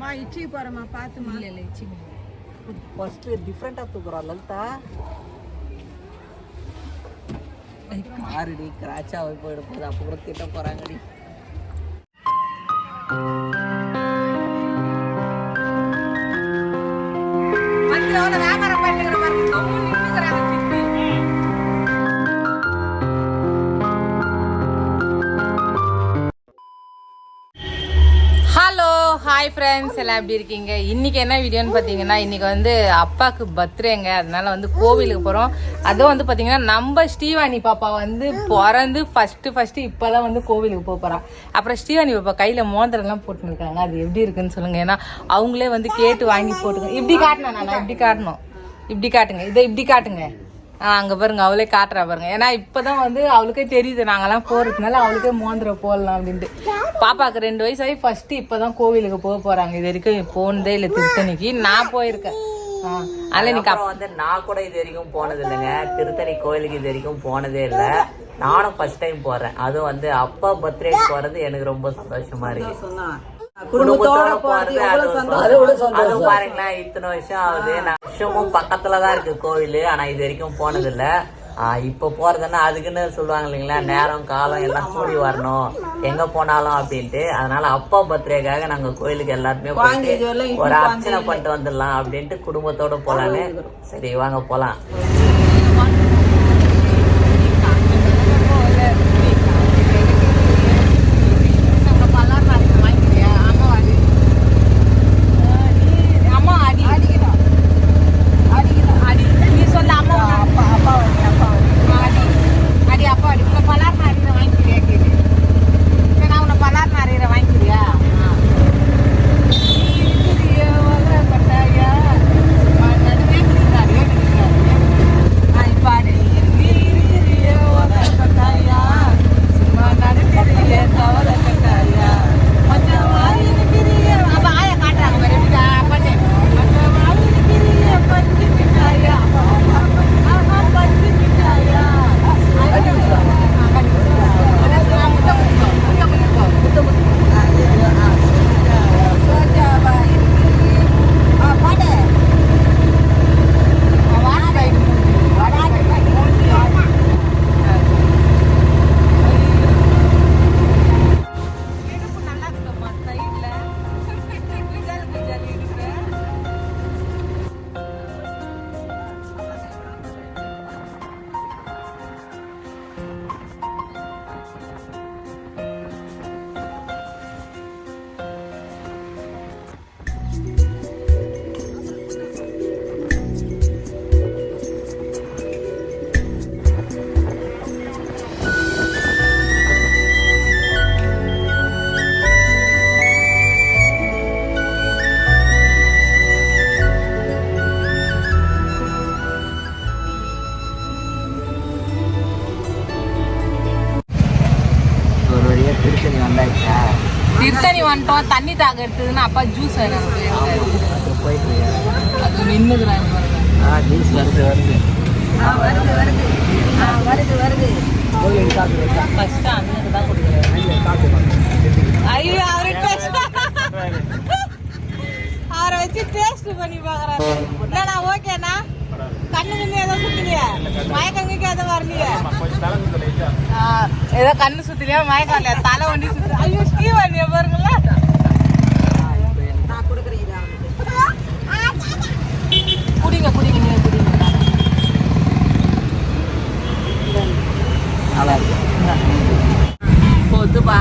மா இச்சி போறமா பாத்துமா இல்லை இல்லை சின்ன ஃபர்ஸ்ட் டிஃப்ரெண்டா தூக்குறா லலிதா. ஆறுடி கிராச்சா போயிட போகுது. அப்போ கூட திட்ட போறாங்கடி. எல்லாம் எப்படி இருக்கீங்க? இன்னைக்கு என்ன வீடியோன்னு பார்த்தீங்கன்னா இன்னைக்கு வந்து அப்பாவுக்கு பர்த்டேங்க. அதனால வந்து கோவிலுக்கு போகிறோம் அதுவும் வந்து பார்த்தீங்கன்னா நம்ம ஸ்ரீவாணி பாப்பா வந்து பிறந்து ஃபஸ்ட்டு ஃபஸ்ட்டு இப்போதான் வந்து கோவிலுக்கு போக போகிறான் அப்புறம் ஸ்ரீவாணி பாப்பா கையில் மோந்திரம்லாம் போட்டுன்னு இருக்காங்க அது எப்படி இருக்குன்னு சொல்லுங்க. ஏன்னா அவங்களே வந்து கேட்டு வாங்கி போட்டுக்கோங்க இப்படி காட்டணும் நான்? இப்படி காட்டணும். இப்படி காட்டுங்க. இதை இப்படி காட்டுங்க. அங்கே பாருங்க அவளே காட்டுறா பாருங்க. ஏன்னா இப்போதான் வந்து அவளுக்கே தெரியுது நாங்கெல்லாம் போகிறதுனால அவளுக்கே மோந்திரம் போடலாம் அப்படின்ட்டு. பாப்பாக்கு ரெண்டு வயசாகி ஃபர்ஸ்ட் இப்போதான் கோவிலுக்கு போக போகிறாங்க இது வரைக்கும் போனதே இல்லை திருத்தணிக்கு. நான் போயிருக்கேன். அதில் நீ அப்புறம் வந்து நான் கூட இது வரைக்கும் போனது இல்லைங்க. திருத்தணி கோயிலுக்கு இது வரைக்கும் போனதே இல்லை. நானும் ஃபர்ஸ்ட் டைம் போறேன். அதுவும் வந்து அப்பா பர்த்டே போறது எனக்கு ரொம்ப சந்தோஷமா இருக்கு. குடும்பத்தோட போறது சந்தோஷம். பாருங்களேன் இத்தனை வருஷம் ஆகுது. நான் வருஷமும் பக்கத்துலதான் இருக்கு கோவில் ஆனா இது வரைக்கும் போனது இல்ல ஆஹ் இப்ப போறதுன்னா அதுக்குன்னு சொல்லுவாங்க இல்லைங்களா நேரம் காலம் எல்லாம் கூடி வரணும். எங்க போனாலும் அப்படின்ட்டு. அதனால அப்பா பர்த்டேக்காக நாங்க கோயிலுக்கு எல்லாருமே போயிட்டு ஒரு அர்ச்சனை பண்ணிட்டு வந்துடலாம் அப்படின்ட்டு குடும்பத்தோட போலான்னு. சரி வாங்க போலாம். வந்துட்டோம். தண்ணி தாக எடுத்ததுன்னா அப்பா ஜூஸ் வேணும் அது நின்னுக்குறாங்க ஜூஸ் வருது. வருது கோயில் காசு வச்சா ஃபர்ஸ்ட் அண்ணனுக்கு தான் கொடுக்குறேன். காசு ஐயோ அவரு டேஸ்ட் அவரை வச்சு டேஸ்ட் பண்ணி பாக்குறாரு என்னண்ணா ஓகேண்ணா கண்ணு கண்ணு ஏதோ சுத்தலையா மயக்கம் கிக்க ஏதோ வரலையா? ஏதோ கண்ணு சுத்தலையா மயக்கம் இல்லையா தலை வண்டி சுத்து ஐயோ ஸ்ரீவாணி பாருங்களா குடிங்க குடிங்க நீங்க குடிங்க நல்லா இருக்கு பொதுப்பா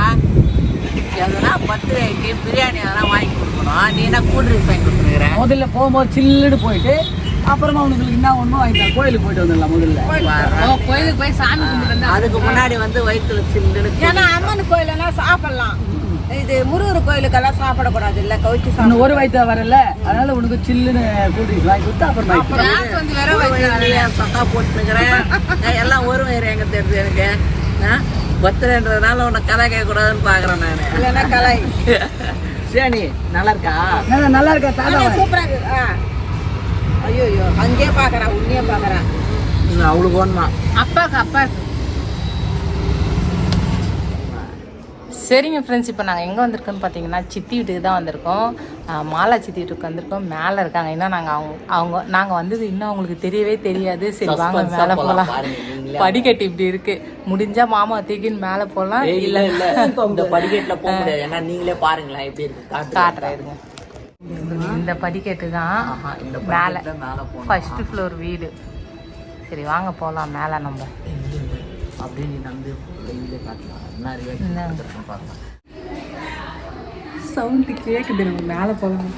எதனா பர்த்டேக்கு பிரியாணி எதனா வாங்கி கொடுக்கணும் நீ என்ன கூல் ட்ரிங்க்ஸ் வாங்கி கொடுத்துருக்குற முதல்ல போகும்போது சில்லுன்னு போயிட்டு அப்புறமா உங்களுக்கு என்ன ஒண்ணும் வாங்கிக்கலாம் கோயிலுக்கு போயிட்டு வந்துடலாம் முதல்ல. ஓ, கோயிலுக்கு போய் சாமி கும்பிட்டு அதுக்கு முன்னாடி வந்து வயிற்றுல சில்லுன்னு ஏன்னா அம்மன் கோயிலெல்லாம் சாப்பிடலாம். இது முருகர் கோயிலுக்கெல்லாம் சாப்பிடக்கூடாது இல்ல கவுச்சி இன்னும் ஒரு வயிற்று வரல. அதனால உனக்கு சில்லுன்னு கூல் ட்ரிங்க்ஸ் வாங்கி கொடுத்து அப்புறம் சொக்கா போட்டுக்கிறேன் எல்லாம் ஒரு வயிறு எங்க தெரியுது எனக்கு? பர்த்டேன்றதுனால உன்னை கதை கேட்கக்கூடாதுன்னு பாக்குறேன் நான். இல்லைன்னா கலாய் சரி நல்லா இருக்கா நல்லா- நல்லா இருக்கா தாத்தா வாங்கி. சூப்பரா இருக்கு. ஆ. ஐயோ ஐயோ அங்கேயே பாக்குறா உன்னையே பாக்குறா. அவளுக்கு ஒன்றுமா அப்பாக்கு அப்பாக்கு. சரிங்க ஃப்ரெண்ட்ஸ் இப்போ நாங்கள் எங்கே வந்திருக்கோம்னு பார்த்தீங்கன்னா சித்தி வீட்டுக்கு தான் வந்திருக்கோம். மாலா சித்திட்டு உட்காந்துருக்கோம் மேலே இருக்காங்க. இன்னும் நாங்கள் அவங்க அவங்க நாங்கள் வந்தது இன்னும் அவங்களுக்கு தெரியவே தெரியாது. சரி வாங்க மேலே போலாம், போகலாம். படிக்கட்டு இப்படி இருக்கு. முடிஞ்சா மாமா தூக்கின்னு மேலே போகலாம் இல்லை. இல்ல இந்த படிக்கட்டுல போக முடியாது. ஏன்னா நீங்களே பாருங்களேன் எப்படி இருக்கு. காட்டு காட்டுறேன் இருங்க. இந்த படிக்கட்டு தான் மேலே. ஃபர்ஸ்ட் ஃப்ளோர் வீடு. சரி வாங்க போகலாம் மேலே நம்ம. அப்படியே நீ நம்பி வெளியில காட்டலாம் நிறைய என்ன? பார்க்கலாம். சவுண்டு கேட்குது நம்ம மேலே போகலாம்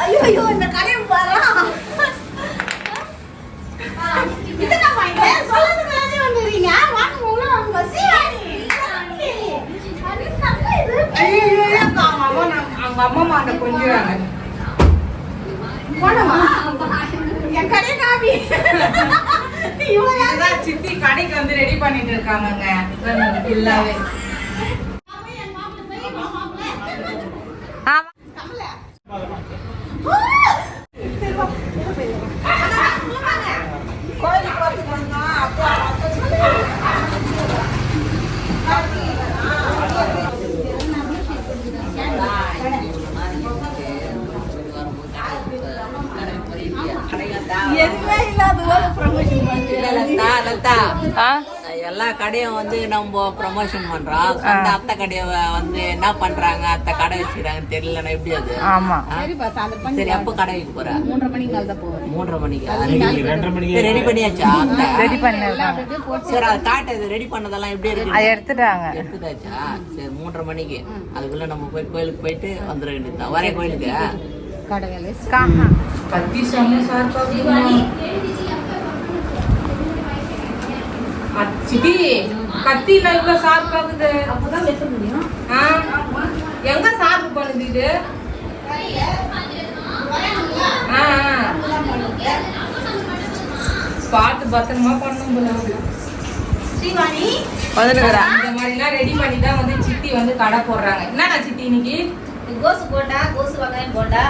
ஐயோ ஐயோ இந்த கடையை பாரு இதுதான் வாங்க சொல்லதுக்கு எல்லாத்தையும் வந்துடுறீங்க வாங்க உள்ள வாங்க சீவாணி ஐயோ ஐயோ அவங்க அம்மா அவங்க அம்மா அந்த கொஞ்சம் போனமா என் கடையை காமி இவன் யாரு? இதுதான் சித்தி கடைக்கு வந்து ரெடி பண்ணிட்டு இருக்காங்கங்க ஃபுல்லாவே ஆமா கோயிலுக்கு வரதுக்கு வந்தோம் அப்பா எதுவுமே இல்லாத ப்ரமோஷன் லதா லதா ஆ கடையும் வந்து நம்ம ப்ரமோஷன் பண்றோம். சொந்த அத்தை கடையை வந்து என்ன பண்றாங்க? அத்தை கடை வச்சுக்கிறாங்கன்னு தெரியல எப்படி அது? ஆமா? சரி அப்போ கடை வைக்க போற? மூன்றரை மணிக்கு போவேன் மூன்றரை மணிக்கு? ரெடி பண்ணியாச்சா? ரெடி பண்ணிருக்காங்க சரி அதை காட்டு இது ரெடி பண்ணதெல்லாம் எப்படி இருக்கு? அதை எடுத்துட்டாங்க. எடுத்துட்டாச்சா? சரி மூன்றரை மணிக்கு. அதுக்குள்ள நம்ம போய் கோயிலுக்கு போயிட்டு வந்துட வேண்டியதுதான் வரேன் கோயிலுக்கு. காஹா. கத்தி செம்ம சித்தி கத்தி நல்லா ஷார்ப் ஆகுது? அப்பதான் வெட்ட முடியும். எங்க ஷார்ப் பண்ணுது இது. பார்த்து பத்திரமா பண்ணும் போல. ஸ்ரீவாணி. இந்த மாதிரிலாம் ரெடி பண்ணி தான் வந்து சித்தி வந்து கடை போடுறாங்க. என்னடா சித்தி இன்னைக்கு? கோசு போண்டா கோசு வெங்காயம் போண்டா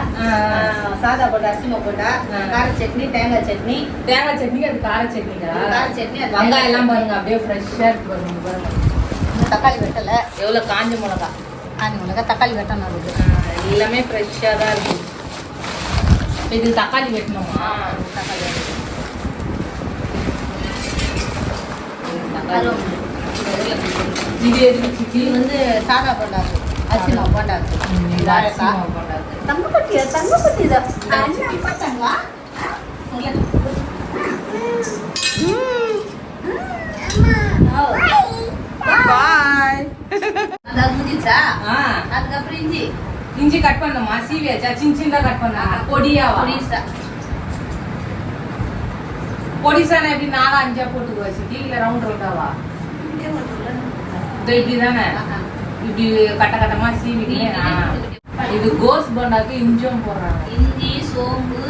சாதா போண்டா அரிசிமா போண்டா. கார சட்னி தேங்காய் சட்னி. தேங்காய் சட்னி அது கார சட்னிடா? கார சட்னி, அது வெங்காயம் எல்லாம் பாருங்க அப்படியே ஃப்ரெஷ்ஷா இருக்கு பாருங்க பாருங்க. தக்காளி வெட்டல. எவ்வளவு காஞ்ச மிளகா? ஆஞ்ச மிளகா தக்காளி வெட்டணும் இருக்கு எல்லாமே ஃப்ரெஷ்ஷா தான் இருக்கு. இது தக்காளி வெட்டணுமா? தக்காளி வெட்டணும். தக்காளி. இது வந்து சாதா போண்டா இருக்கு. அரிசிமா போண்டா இருக்கு. ம், இது. அரிசி மாவு போடாது. தங்கக்குட்டியா தங்கக்குட்டி இது அண்ணன் பார்த்தாங்களா அதுக்கப்புறம் இஞ்சி இஞ்சி கட் பண்ணணுமா சீவியாச்சா சின்ன சின்னதா கட் பண்ணா பொடியாவா பொடிசா பொடிசானா எப்படி நாலா அஞ்சா போட்டுக்குவா சித்தி இல்ல ரவுண்ட் ரவுண்டாவா இப்படி தானே இப்படி கட்ட கட்டமா சீவிட்டு இது கோஸ் போண்டாக்கு இஞ்சும் போடுறாங்க. இஞ்சி சோம்பு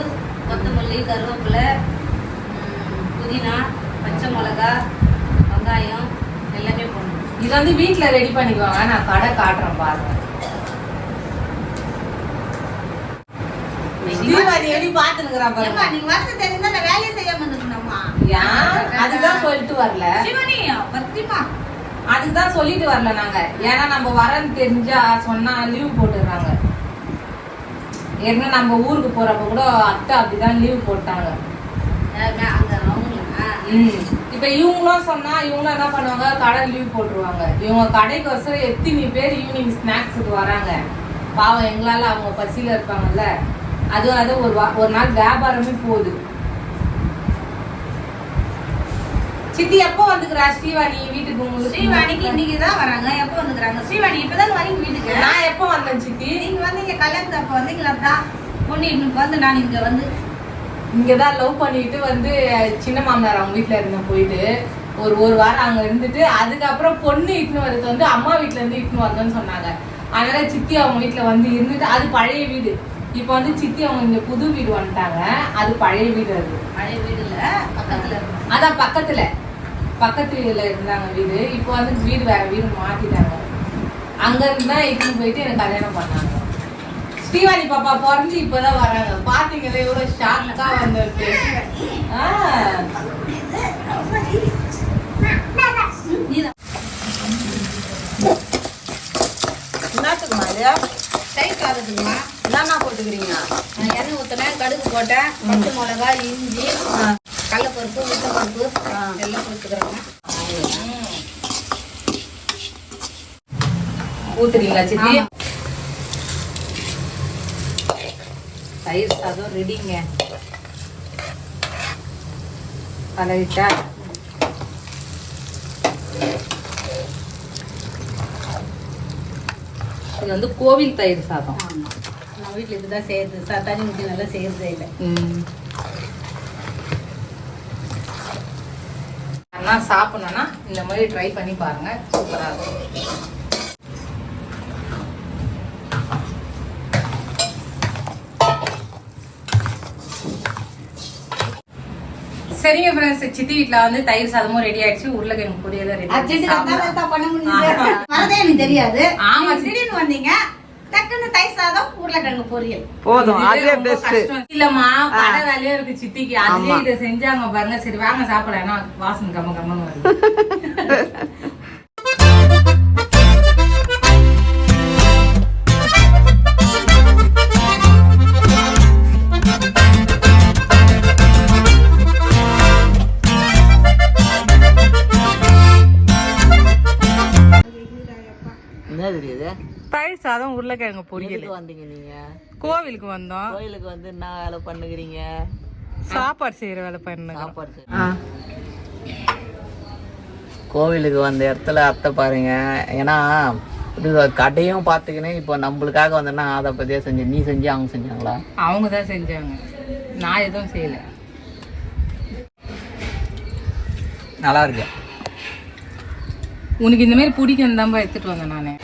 கொத்தமல்லி கருவேப்பிலை புதினா பச்சை மிளகா வெங்காயம் எல்லாமே போடணும். இது வந்து வீட்ல ரெடி பண்ணிக்குவாங்க. நான் கடை காட்டுறேன் பாருங்க. அதுதான் சொல்லிட்டு வரல. அதுக்கு தான் சொல்லிட்டு வரல நாங்க. ஏன்னா நம்ம வரன்னு தெரிஞ்சா சொன்னா லீவ் போட்டுடுறாங்க. ஏற்கனவே நம்ம ஊருக்கு போறப்ப கூட அத்தை அப்படிதான் லீவ் போட்டாங்க. இப்ப இவங்களும் சொன்னா இவங்களும் என்ன பண்ணுவாங்க? கடை லீவ் போட்டுருவாங்க. இவங்க கடைக்கு வசரம் எத்தனை பேர் ஈவினிங் ஸ்நாக்ஸுக்கு வராங்க? பாவம் எங்களால அவங்க பசியில இருப்பாங்கல்ல. அது அது ஒரு ஒரு நாள் வியாபாரமே போகுது. சித்தி எப்போ வந்துக்கிறா ஸ்ரீவாணி வீட்டுக்கு உங்களுக்கு ஸ்ரீவாணிக்கு இன்னைக்கு தான் வராங்க. எப்போ வந்துக்கிறாங்க? ஸ்ரீவாணி இப்பதான் வரீங்க வீட்டுக்கு? நான் எப்போ வந்தேன் சித்தி? நீங்க வந்தீங்க கல்யாணத்து அப்ப வந்தீங்களா தான் பொண்ணு இன்னும் வந்து நான் இங்க வந்து இங்கதான் லவ் பண்ணிட்டு வந்து சின்ன மாமனார் அவங்க வீட்ல இருந்தேன் போயிட்டு. ஒரு ஒரு வாரம் அங்க இருந்துட்டு அதுக்கப்புறம் பொண்ணு இட்டுன்னு வரது வந்து அம்மா வீட்ல இருந்து இட்டுன்னு வரதுன்னு சொன்னாங்க. அதனால சித்தி அவங்க வீட்ல வந்து இருந்துட்டு அது பழைய வீடு. இப்போ வந்து சித்தி அவங்க இங்க புது வீடு வந்துட்டாங்க. அது பழைய வீடு அது. பழைய வீடுல பக்கத்துல. இருக்கு அதான் பக்கத்துல. பக்கத்துல இருந்தாங்க வீடு. இப்போ வந்து வீடு வேற வீடு மாத்திட்டாங்க. அங்க இருந்தா இட்டுன்னு போயிட்டு எனக்கு கல்யாணம் பண்ணாங்க. ஸ்ரீவாணி பாப்பா பிறந்து இப்பதான் வராங்க. பாத்தீங்களா எவ்வளவு ஷாக்கா வந்திருக்கு. ஆ. என்னத்துக்குமா இது? தயிர் சாதத்துக்குமா போட்டுக்கிறீங்க? நான் எண்ணெய் ஊற்றினேன் கடுகு போட்டேன் பச்சை மிளகா இஞ்சி. கடலைப்பருப்பு உளுத்தப்பருப்பு எல்லாம் கொடுத்துக்கிறேங்க. ஊத்துறீங்களா சித்தி? தயிர் சாதம் ரெடிங்க. கலரிட்டா இது வந்து கோவில் தயிர் சாதம். நம்ம வீட்டில் இதுதான் செய்யறது தண்ணி ஊற்றி நல்லா செய்யறதே இல்லை. ம். அண்ணா சாப்பிடணும்னா இந்த மாதிரி ட்ரை பண்ணி பாருங்க. சூப்பரா இருக்கும். சரிங்க ஃப்ரெண்ட்ஸ் சித்தி வீட்ல வந்து தயிர் சாதமும் ரெடி ஆயிடுச்சு. உருளைக்கிழங்கு பொரியலும் ரெடி பண்ண முடியுது? வரதே எனக்கு தெரியாது. ஆமா. ஆமா திடீர்னு வந்தீங்க. டக்குன்னு தயிர் சாதம் உருளைக்கிழங்கு பொரியல். போதும் ரொம்ப பெஸ்ட். இல்லம்மா கடை வேலையே இருக்கு சித்திக்கு. அதுலயே இதை செஞ்சாங்க பாருங்க. சரி வாங்க சாப்பிடலாம். வாசனை கம்ம கம்மன்னு வருது. தெரியுது. தயிர் சாதம் உருளைக்கிழங்கு பொரியல். வந்தீங்க நீங்க? கோவிலுக்கு வந்தோம். கோயிலுக்கு வந்து என்ன வேலை பண்ணுகிறீங்க? சாப்பாடு செய்யற வேலை பண்ணுங்க சாப்பாடு கோவிலுக்கு வந்த இடத்துல அத்தை பாருங்க. ஏன்னா கடையும் பார்த்துக்கினேன். இப்போ நம்மளுக்காக வந்தேன்னா அதை பத்தியே செஞ்சு நீ செஞ்சு அவங்க செஞ்சாங்களா? அவங்க தான் செஞ்சாங்க. நான் எதுவும் செய்யல. நல்லா இருக்கு. உனக்கு இந்த மாதிரி பிடிக்கும் தான் எடுத்துட்டு வந்தேன் நானு.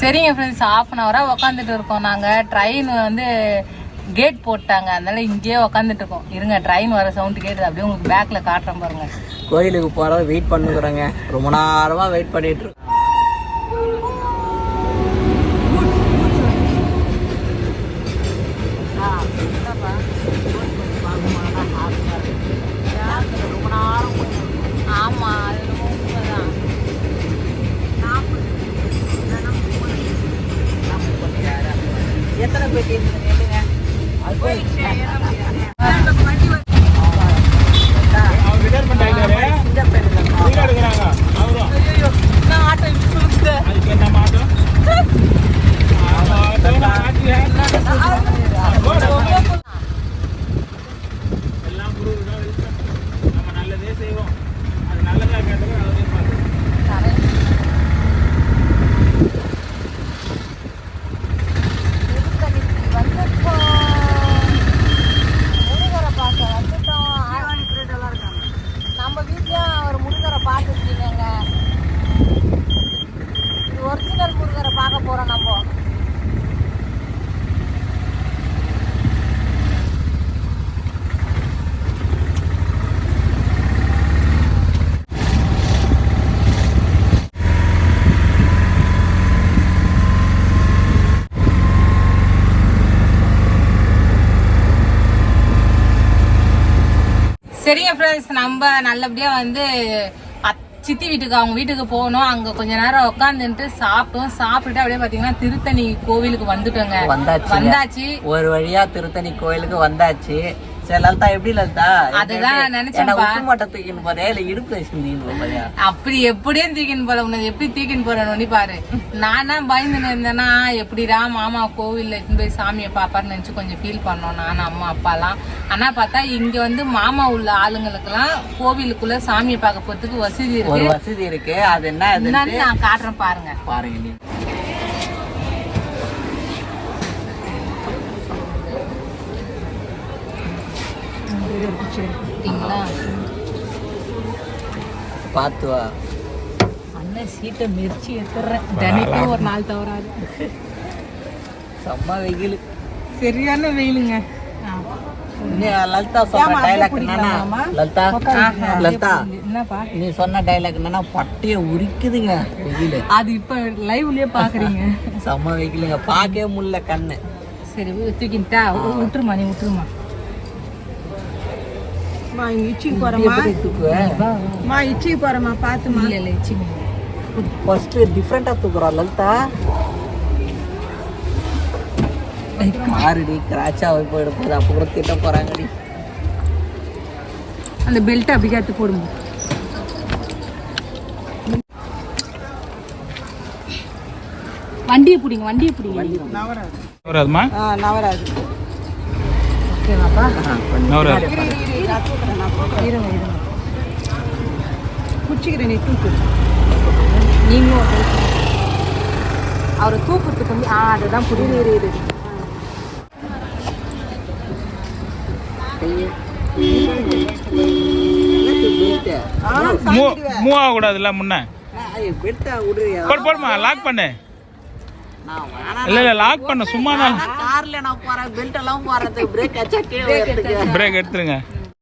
சரிங்க ஃப்ரெண்ட்ஸ் ஆஃப் அன் ஹவராக உக்காந்துட்டு இருக்கோம். நாங்கள் ட்ரெயின் வந்து கேட் போட்டாங்க. அதனால இங்கேயே உக்காந்துட்டு இருக்கோம். இருங்க ட்ரெயின் வர சவுண்டு கேட்டு அப்படியே உங்களுக்கு பேக்கில் காட்டுறேன் பாருங்க. கோயிலுக்கு போகிறத வெயிட் பண்ணுறேங்க ரொம்ப நேரமாக வெயிட் பண்ணிட்டு இருக்கோம். எத்தனை பேட்டி கேளுங்க நம்ம வீட்லயும் ஒரு முருகரை பார்த்துருக்கீங்க இது ஒரிஜினல் முருகரை பார்க்க போறோம் நம்ம சரிங்க ஃப்ரெண்ட்ஸ் நம்ம நல்லபடியா வந்து சித்தி வீட்டுக்கு அவங்க வீட்டுக்கு போகணும். அங்க கொஞ்ச நேரம் உட்காந்துட்டு சாப்பிட்டோம். சாப்பிட்டுட்டு அப்படியே பாத்தீங்கன்னா திருத்தணி கோவிலுக்கு வந்துட்டோங்க. வந்தாச்சு. வந்தாச்சு. ஒரு வழியா திருத்தணி கோயிலுக்கு வந்தாச்சு. சரி லலிதா எப்படி லலிதா? அதுதான் நான் நினைச்சேன்ப்பா. உப்பு மூட்டை தூக்கின்னு போறியா இல்ல இடுப்புல போறியா அப்படி எப்படியே தூக்கின்னு போல உனக்கு எப்படி தூக்கின்னு போறேன்னு பாரு. நானா பயந்துன்னு இருந்தேன்னா எப்படிடா மாமா கோவில்ல எடுத்துன்னு போய் சாமியை பாப்பாருன்னு நினைச்சு கொஞ்சம் ஃபீல் பண்ணோம் நானும் அம்மா அப்பாலாம். ஆனா பார்த்தா இங்க வந்து மாமா உள்ள ஆளுங்களுக்கெல்லாம் கோவிலுக்குள்ள சாமியை பார்க்க போறதுக்கு வசதி இருக்கு. வசதி இருக்கு. அது என்ன நான் காட்டுறேன் பாருங்க. பாருங்க வா அண்ணன் சீட்டை மிரிச்சு எடுத்துறேன் தினைக்கும் ஒரு நாள் தவறாது. செம்ம வெயில். சரியான வெயிலுங்க. நீ சொன்ன டைலாக் என்னன்னா பட்டைய உரிக்குதுங்க வெயில். அது இப்ப லைவ்லயே பாக்குறீங்க. செம்ம வெயிலுங்க. பார்க்கவே முடியல கண்ணு. சரி தூக்கிட்டா விட்டுருமா நீ விட்டுருமா எப்படி தூக்குவ? இல்ல இல்ல இச்சிங்க ஃபர்ஸ்ட் டிஃப்ரெண்டா தூக்குறோம் லலிதா. மாறுடி கிராச்சா போய் போயிட போகுது. அப்போ கூட திட்ட போறாங்கடி. அந்த பெல்ட் அப்படி எடுத்து போடுங்க. வண்டியை பிடிங்க வண்டியை பிடிங்க. வராதுமா ஓகேவாப்பா? நவராது. நீங்களும் ஒரு help பண்ணுங்க. அவரை தூக்குறதுக்கு வந்து ஆ அதுதான் புரியுது மூவ் மூவ் ஆகக்கூடாதுல்ல முன்ன? போடுமா லாக் பண்ணு. நான் இல்ல இல்ல லாக் பண்ணு சும்மா தான். கார்ல நான் போறேன் பெல்ட் எல்லாம் போறது பிரேக் அச்சா பிரேக் எடுத்துருங்க.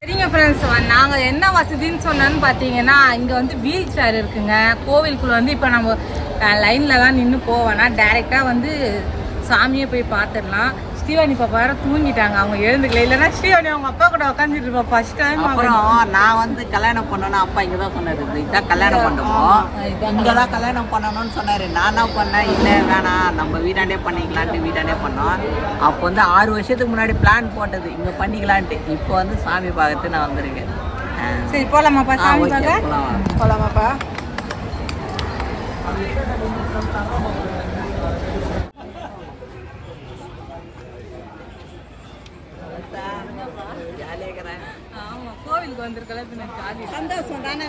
சரிங்க ஃப்ரெண்ட்ஸ் நாங்கள் என்ன வசதின்னு சொன்னோன்னு பார்த்தீங்கன்னா இங்கே வந்து வீல் சேர் இருக்குங்க. கோவிலுக்குள்ள வந்து இப்போ நம்ம லைனில் தான் நின்று போவேன்னா டைரெக்டாக வந்து சாமியை போய் பார்த்துடலாம். ஸ்ரீவாணி பாப்பா வேற தூங்கிட்டாங்க. அவங்க எழுந்துக்கல. இல்லைன்னா ஸ்ரீவாணி அவங்க அப்பா கூட உட்காந்துட்டு இருப்பா. ஃபர்ஸ்ட் டைம் அப்புறம் நான் வந்து கல்யாணம் பண்ணணும் அப்பா இங்க தான் சொன்னாரு. இதான் கல்யாணம் பண்ணுவோம் இங்க தான் கல்யாணம் பண்ணணும்னு சொன்னாரு. நான் என்ன பண்ணேன். இல்ல வேணாம். நம்ம வீட்டாண்டே பண்ணிக்கலான்ட்டு வீட்டாண்டே பண்ணோம். அப்போ வந்து ஆறு வருஷத்துக்கு முன்னாடி பிளான் போட்டது. இங்க பண்ணிக்கலான்ட்டு. இப்போ வந்து சாமி பார்க்கறது நான் வந்திருக்கேன். சரி போகலாமாப்பா சாமி பார்க்க. போகலாமாப்பா ஜாலியா இருக்கிறேன். ஆமாம் கோவிலுக்கு வந்திருக்கல பின்ன சந்தோஷம் தானே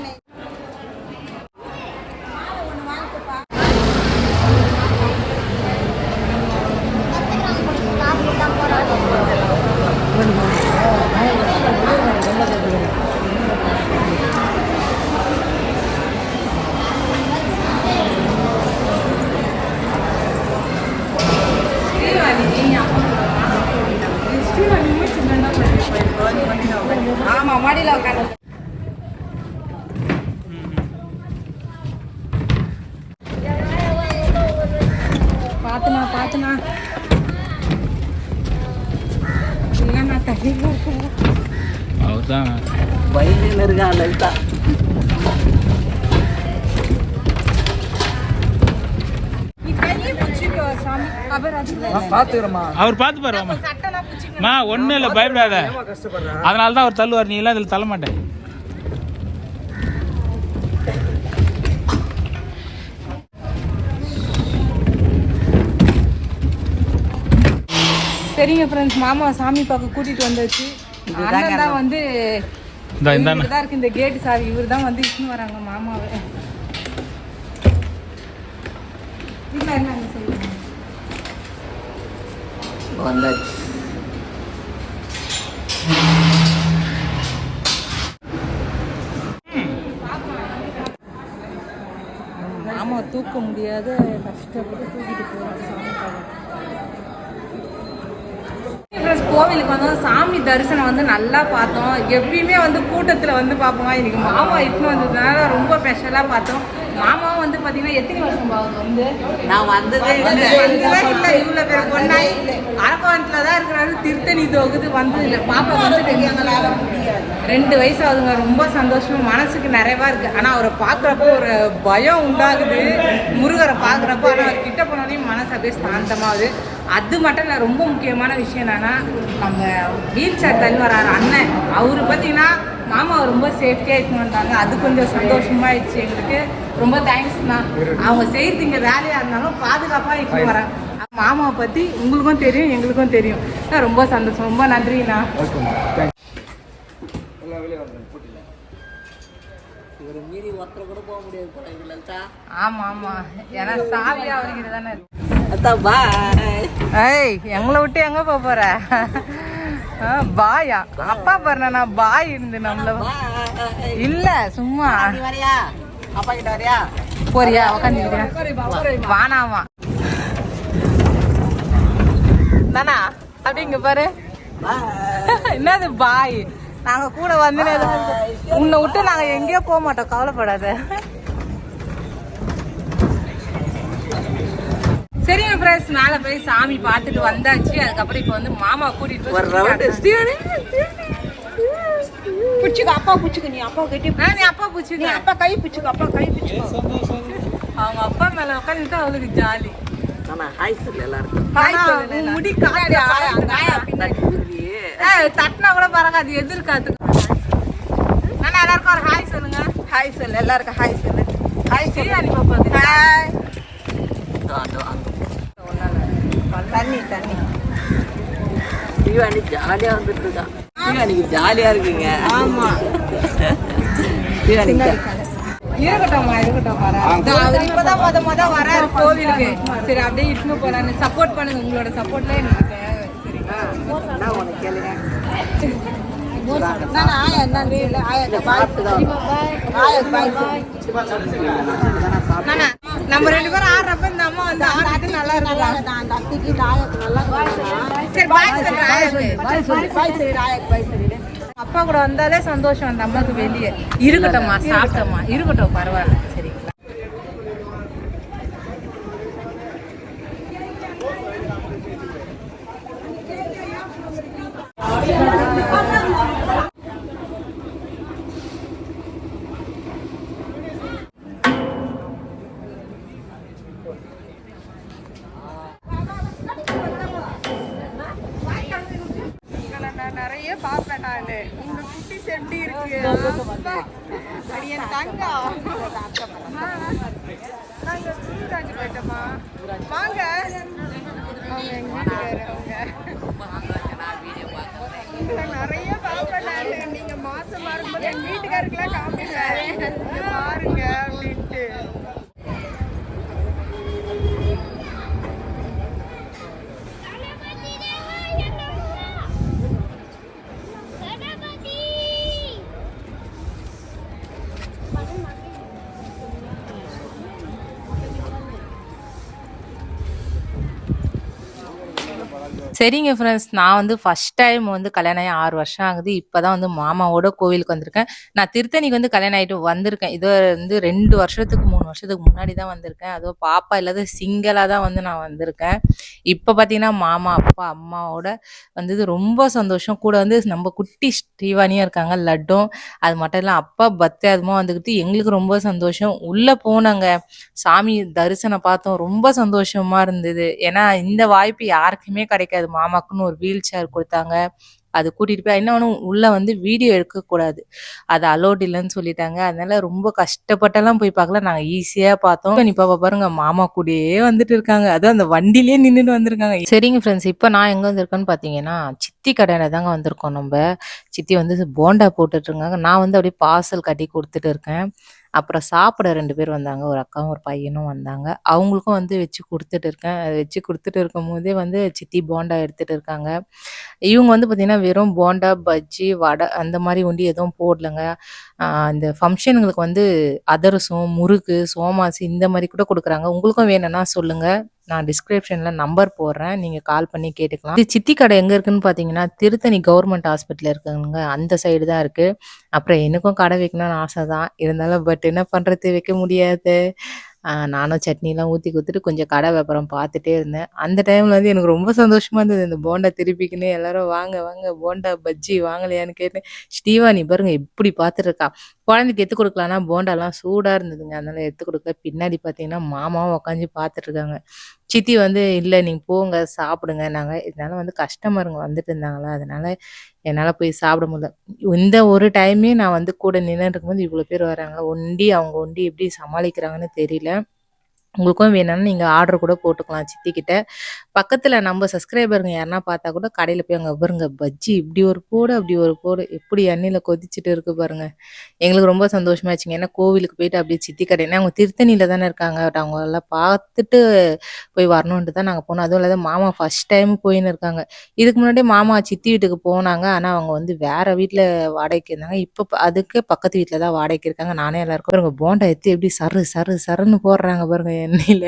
மாடியில உட்காந்து பாத்துனா பாத்துனா இல்லைண்ணா தண்ணியில் இருக்கிறேன் அதுதான் பயந்துன்னு இருக்கா லலிதா நீ கையே பிடிச்சிக்கோ சாமி அப்புறம் அது பாத்துக்கிறோமா அவர் பார்த்து பாரு வாமா. சட்டெல்லாம் பிடிச்சிக்கோ மா ஒன்றும் இல்லை பயப்படாத. அதனால தான் அவர் தள்ளுவார். நீ எல்லாம் இதில் தள்ள மாட்டேன். சரிங்க ஃப்ரெண்ட்ஸ் மாமா சாமி பார்க்க கூட்டிட்டு வந்தாச்சு. அண்ணன் தான் வந்து தான் இருக்கு இந்த கேட்டு சாவி. இவர் தான் வந்து இட்டுன்னு வராங்க மாமாவை. இல்லை என்னங்க சொல்லுங்க வந்தாச்சு. மாமா தூக்க முடியாத கஷ்டப்பட்டு தூக்கிட்டு கோவிலுக்கு வந்தோம். சாமி தரிசனம் வந்து நல்லா பார்த்தோம். எப்பயுமே வந்து கூட்டத்தில் வந்து பார்ப்போமா? இன்னைக்கு மாமா இட்டுன்னு வந்ததுனால ரொம்ப ஸ்பெஷலாக பார்த்தோம். மாமாவும் வந்து பார்த்தீங்கன்னா எத்தனை வருஷம் ஆகுது வந்து நான் வந்ததே இல்லை. இவ்வளோ பேர் பொண்ணாய் அரக்கோணத்தில் தான் இருக்கிறாரு. திருத்தணி தொகுது வந்தது இல்லை. பாப்பா வந்து ரெண்டு வயசு ஆகுதுங்க. ரொம்ப சந்தோஷமா மனசுக்கு நிறைவா இருக்கு. ஆனா அவரை பார்க்குறப்போ ஒரு பயம் உண்டாகுது. முருகரை பார்க்குறப்போ ஆனால் அவர் கிட்ட போனோடனே மனசு அப்படியே சாந்தமாகுது. அது மட்டும் இல்லை ரொம்ப முக்கியமான விஷயம் என்னன்னா நம்ம வீல் சேர் தள்ளி வராரு அண்ணன். அவரு பார்த்தீங்கன்னா மாமா ரொம்ப சேஃப்டியாக எடுத்துன்னு வந்தாங்க அது கொஞ்சம் சந்தோஷமாயிடுச்சு எங்களுக்கு. ரொம்ப தேங்க்ஸ்ண்ணா அவங்க செய்யறது இங்கே வேலையாக இருந்தாலும் பாதுகாப்பாக எடுத்துன்னு வராங்க. மாமாவை பற்றி உங்களுக்கும் தெரியும் எங்களுக்கும் தெரியும். அண்ணா, ரொம்ப சந்தோஷம். ரொம்ப நன்றிண்ணா. ஆமாம் ஆமாம் ஏன்னா சாவி அவர்கிட்ட தானே ஏய் எங்களை விட்டு எங்க போக போற? ஆ, பாயா. அப்பா பாருண்ணா நான் பாய் இருந்து நம்மள இல்ல சும்மா. அப்பா கிட்ட வரியா? போறியா? உக்காந்துக்கிறியா? வானாமா நானா அப்படி இங்க பாரு. என்னது பாய்? நாங்க கூட வந்து உன்னை விட்டு நாங்க எங்கேயோ போக மாட்டோம் கவலைப்படாத. சரிங்க ஃப்ரெண்ட்ஸ் மேலே போய் சாமி பார்த்துட்டு வந்தாச்சு. அதுக்கப்புறம் இப்போ வந்து மாமா கூட்டிட்டு ஒரு பிடிச்சிக்க அப்பா பிடிச்சிக்க நீ அப்பா கட்டி ஆ, நீ அப்பா பூச்சிக்க அப்பா கை பிடிச்சிக்க அப்பா கை பிடிச்சிக்கோ. அவங்க அப்பா மேல உட்காந்துட்டு அவளுக்கு ஜாலி ஆனா ஹாய் சொல்லு எல்லாருக்கும் முடி தட்டினா கூட பறக்காது எதிர்காத்து. நான் எல்லாருக்கும் ஒரு ஹாய் சொல்லுங்க. ஹாய் சொல்லு எல்லாருக்கும் ஹாய் சொல்லு ஹாய் பாப்பாக்கு ஹாய் அதோ அங்க தண்ணி தண்ணி. தீவானி ஜாலியா வந்துட்டு இருக்கா தீவானிக்கு ஜாலியா இருக்குங்க. ஆமா. தீவானிக்கு இருக்கட்டும்மா இருக்கட்டும் இப்பதான் முத முத வராரு கோவிலுக்கு சரி அப்படியே இட்டுன்னு போலான்னு சப்போர்ட் பண்ணுங்க உங்களோட சப்போர்ட்ல எனக்கு தேவை. சரிங்களா நான் உனக்கு கேளுங்க. நான் ஆயா என்னன்னு இல்லை ஆயா பாய். ஆயா பாய். நானா, நம்ம ரெண்டு பேரும் ஆடுறப்ப இந்த அம்மா வந்து ஆடிட்டு நல்லா அந்த அத்தைக்கு ஆயாக்கு நல்லா சரி பாய் சொல்றேன் ஆயாக்கு. பாய் சொல்லி. பாய் சொல்லிடு ஆயாக்கு பாய் சொல்லிடு அப்பா கூட வந்தாலே சந்தோஷம் அந்த அம்மாக்கு வெளியே. இருக்கட்டும்மா சாப்பிட்டோம்மா. இருக்கட்டும் பரவாயில்ல சரிங்களா நான் நிறைய பார்ப்பேன் நான் உங்க குட்டிஸ் எப்படி இருக்கு அடி என் தங்கம் நாங்க சூராஜ் போயிட்டோமா வாங்க அவங்க எங்க வீட்டுக்காரு அவங்க உங்களை நிறைய பார்ப்பேன் நான் நீங்க மாசமா இருக்கும்போது என் வீட்டுக்காருக்கெல்லாம் காமிங்க இங்க பாருங்க அப்படின்ட்டு சரிங்க ஃப்ரெண்ட்ஸ் நான் வந்து ஃபர்ஸ்ட் டைம் வந்து கல்யாணம் ஆகி ஆறு வருஷம் ஆகுது. இப்போ தான் வந்து மாமாவோட கோவிலுக்கு வந்திருக்கேன். நான் திருத்தணிக்கு வந்து கல்யாணம் ஆகிட்டு வந்திருக்கேன். இது வந்து ரெண்டு வருஷத்துக்கு மூணு வருஷத்துக்கு முன்னாடி தான் வந்திருக்கேன். அதுவும் பாப்பா இல்லாத சிங்கிளாக தான் வந்து நான் வந்திருக்கேன். இப்போ பார்த்தீங்கன்னா மாமா அப்பா அம்மாவோட வந்தது ரொம்ப சந்தோஷம். கூட வந்து நம்ம குட்டி ஸ்ரீவாணியும் இருக்காங்க லட்டும் அது மட்டும் இல்லை அப்பா பர்த்டே அதுமா வந்துக்கிட்டு எங்களுக்கு ரொம்ப சந்தோஷம். உள்ளே போனாங்க. சாமி தரிசனம் பார்த்தோம். ரொம்ப சந்தோஷமாக இருந்தது. ஏன்னா இந்த வாய்ப்பு யாருக்குமே கிடைக்காது. மாமாக்குன்னு ஒரு வீல் சேர் கொடுத்தாங்க. அது கூட்டிட்டு போய் இன்னொன்று உள்ள வந்து வீடியோ எடுக்கக்கூடாது அது அலோட் இல்லைன்னு சொல்லிட்டாங்க. அதனால ரொம்ப கஷ்டப்பட்டெல்லாம் போய் பார்க்கல. நாங்க ஈஸியா பார்த்தோம். நீ பாப்பா பாருங்க மாமா கூடயே வந்துட்டு இருக்காங்க. அதுவும் அந்த வண்டிலேயே நின்றுட்டு வந்திருக்காங்க. சரிங்க ஃப்ரெண்ட்ஸ் இப்போ நான் எங்க வந்திருக்கேன்னு பார்த்தீங்கன்னா சித்தி கடையில தாங்க வந்திருக்கோம் நம்ம. சித்தி வந்து போண்டா போட்டுட்டு இருக்காங்க. நான் வந்து அப்படியே பார்சல் கட்டி கொடுத்துட்டு இருக்கேன். அப்புறம் சாப்பிட ரெண்டு பேர் வந்தாங்க. ஒரு அக்காவும் ஒரு பையனும் வந்தாங்க. அவங்களுக்கும் வந்து வச்சு கொடுத்துட்டு இருக்கேன். வச்சு கொடுத்துட்டு இருக்கும் போதே வந்து சித்தி போண்டா எடுத்துகிட்டு இருக்காங்க. இவங்க வந்து பார்த்திங்கன்னா வெறும் போண்டா பஜ்ஜி வடை அந்த மாதிரி ஒண்டி எதுவும் போடலங்க. இந்த ஃபங்க்ஷனுங்களுக்கு வந்து அதரசம் முறுக்கு சோமாசு இந்த மாதிரி கூட கொடுக்குறாங்க. உங்களுக்கும் வேணும்னா சொல்லுங்கள் நான் டிஸ்கிரிப்ஷனில் நம்பர் போடுறேன். நீங்கள் கால் பண்ணி கேட்டுக்கலாம். இது சித்தி கடை எங்கே இருக்குன்னு பார்த்தீங்கன்னா திருத்தணி கவர்மெண்ட் ஹாஸ்பிட்டல் இருக்குங்க. அந்த சைடு தான் இருக்குது அப்புறம் எனக்கும் கடை வைக்கணும்னு ஆசை தான் இருந்தாலும் பட் என்ன பண்ணுறது வைக்க முடியாது. நானும் சட்னிலாம் ஊற்றி கொடுத்துட்டு கொஞ்சம் கடை வியாபாரம் பார்த்துட்டே இருந்தேன். அந்த டைமில் வந்து எனக்கு ரொம்ப சந்தோஷமாக இருந்தது. இந்த போண்டா திருப்பிக்கின்னு எல்லாரும் வாங்க வாங்க போண்டா பஜ்ஜி வாங்கலையான்னு கேட்டேன். ஸ்டீவானி பாருங்க எப்படி பார்த்துருக்கா குழந்தைக்கு எடுத்து கொடுக்கலான்னா போண்டாலாம் சூடாக இருந்ததுங்க. அதனால எடுத்து கொடுக்க பின்னாடி பார்த்தீங்கன்னா மாமாவும் உட்காந்து பார்த்துட்ருக்காங்க. சித்தி வந்து இல்லை நீங்கள் போங்க சாப்பிடுங்க. நாங்கள் இதனால வந்து கஸ்டமருங்க வந்துட்டு இருந்தாங்களா? அதனால என்னால் போய் சாப்பிட முடியல. இந்த ஒரு டைமே நான் வந்து கூட நின்றுட்டு இருக்கும்போது இவ்வளோ பேர் வராங்க. ஒண்டி அவங்க ஒண்டி எப்படி சமாளிக்கிறாங்கன்னு தெரியல. உங்களுக்கும் வேணும்னா நீங்கள் ஆர்டர் கூட போட்டுக்கலாம் சித்திக்கிட்ட பக்கத்தில் நம்ம சப்ஸ்கிரைபருங்க யாருன்னா பார்த்தா கூட கடையில் போய் அங்கே பாருங்க பஜ்ஜி இப்படி ஒரு போடு அப்படி ஒரு போடு எப்படி எண்ணெயில் கொதிச்சுட்டு இருக்கு பாருங்க. எங்களுக்கு ரொம்ப சந்தோஷமாச்சுங்க ஏன்னா கோவிலுக்கு போயிட்டு அப்படியே சித்தி கடைனா அவங்க திருத்தணியில் தானே இருக்காங்க. பட் அவங்க எல்லாம் பார்த்துட்டு போய் வரணுன்ட்டு தான் நாங்கள் போனோம். அதுவும் இல்லாத மாமா ஃபர்ஸ்ட் டைம் போயின்னு இருக்காங்க. இதுக்கு முன்னாடி மாமா சித்தி வீட்டுக்கு போனாங்க. ஆனால் அவங்க வந்து வேற வீட்டில் வாடகைக்கு இருந்தாங்க. இப்போ அதுக்கு பக்கத்து வீட்டில் தான் வாடகைக்கு இருக்காங்க. நானே எல்லாருக்கும் பாருங்க போண்டா எடுத்து எப்படி சரு சரு சருன்னு போடுறாங்க பாருங்க எண்ணெயில்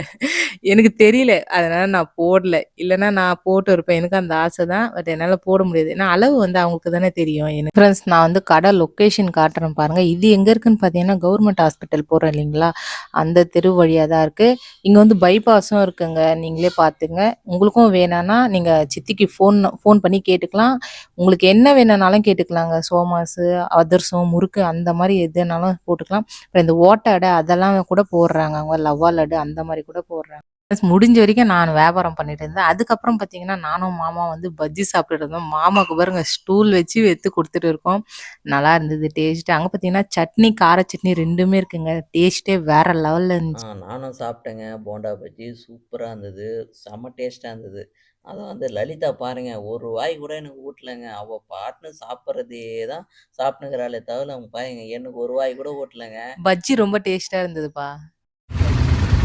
எனக்கு தெரியல. அதனால் நான் போடல. இல்லைன்னா நான் போட்டு இருப்பேன். எனக்கு அந்த ஆசை தான். பட் என்னால் போட முடியாது. ஏன்னா அளவு வந்து அவங்களுக்கு தானே தெரியும். எனக்கு ஃப்ரெண்ட்ஸ் நான் வந்து கடை லொக்கேஷன் காட்டுறேன் பாருங்கள் இது எங்கே இருக்குன்னு பார்த்தீங்கன்னா கவர்மெண்ட் ஹாஸ்பிட்டல் போகிறோம் இல்லைங்களா? அந்த தெரு வழியாக தான் இருக்குது இங்கே வந்து பைபாஸும் இருக்குங்க. நீங்களே பார்த்துங்க. உங்களுக்கும் வேணான்னா நீங்கள் சித்திக்கு ஃபோன் ஃபோன் பண்ணி கேட்டுக்கலாம். உங்களுக்கு என்ன வேணும்னாலும் கேட்டுக்கலாங்க. சோமாஸு அதர்சம் முறுக்கு அந்த மாதிரி எதுனாலும் போட்டுக்கலாம். அப்புறம் இந்த ஓட்டை அடை அதெல்லாம் கூட போடுறாங்க. அவங்க லவ்வா லட்டு அந்த மாதிரி கூட போடுறாங்க. முடிஞ்ச வரைக்கும் நான் வியாபாரம் பண்ணிட்டு இருந்தேன். அதுக்கப்புறம் பார்த்தீங்கன்னா நானும் மாமா வந்து பஜ்ஜி சாப்பிட்டுட்டு இருந்தோம். மாமாவுக்கு பாருங்க ஸ்டூல் வச்சு எடுத்து கொடுத்துட்டு இருக்கோம். நல்லா இருந்தது டேஸ்ட் அங்கே பார்த்தீங்கன்னா சட்னி கார சட்னி ரெண்டுமே இருக்குங்க. டேஸ்ட்டே வேற லெவலில் இருந்துச்சு. நானும் சாப்பிட்டேங்க. போண்டா பஜ்ஜி சூப்பராக இருந்தது. செம்ம டேஸ்ட்டாக இருந்தது. அதை வந்து லலிதா பாருங்க ஒரு வாய் கூட எனக்கு ஊட்டலைங்க. அவள் பாட்டுன்னு சாப்பிட்றதே தான் சாப்பிட்டுங்கிறாளே தவிர அவங்க பாருங்க எனக்கு ஒரு வாய் கூட ஊட்டலைங்க. பஜ்ஜி ரொம்ப டேஸ்டா இருந்ததுப்பா.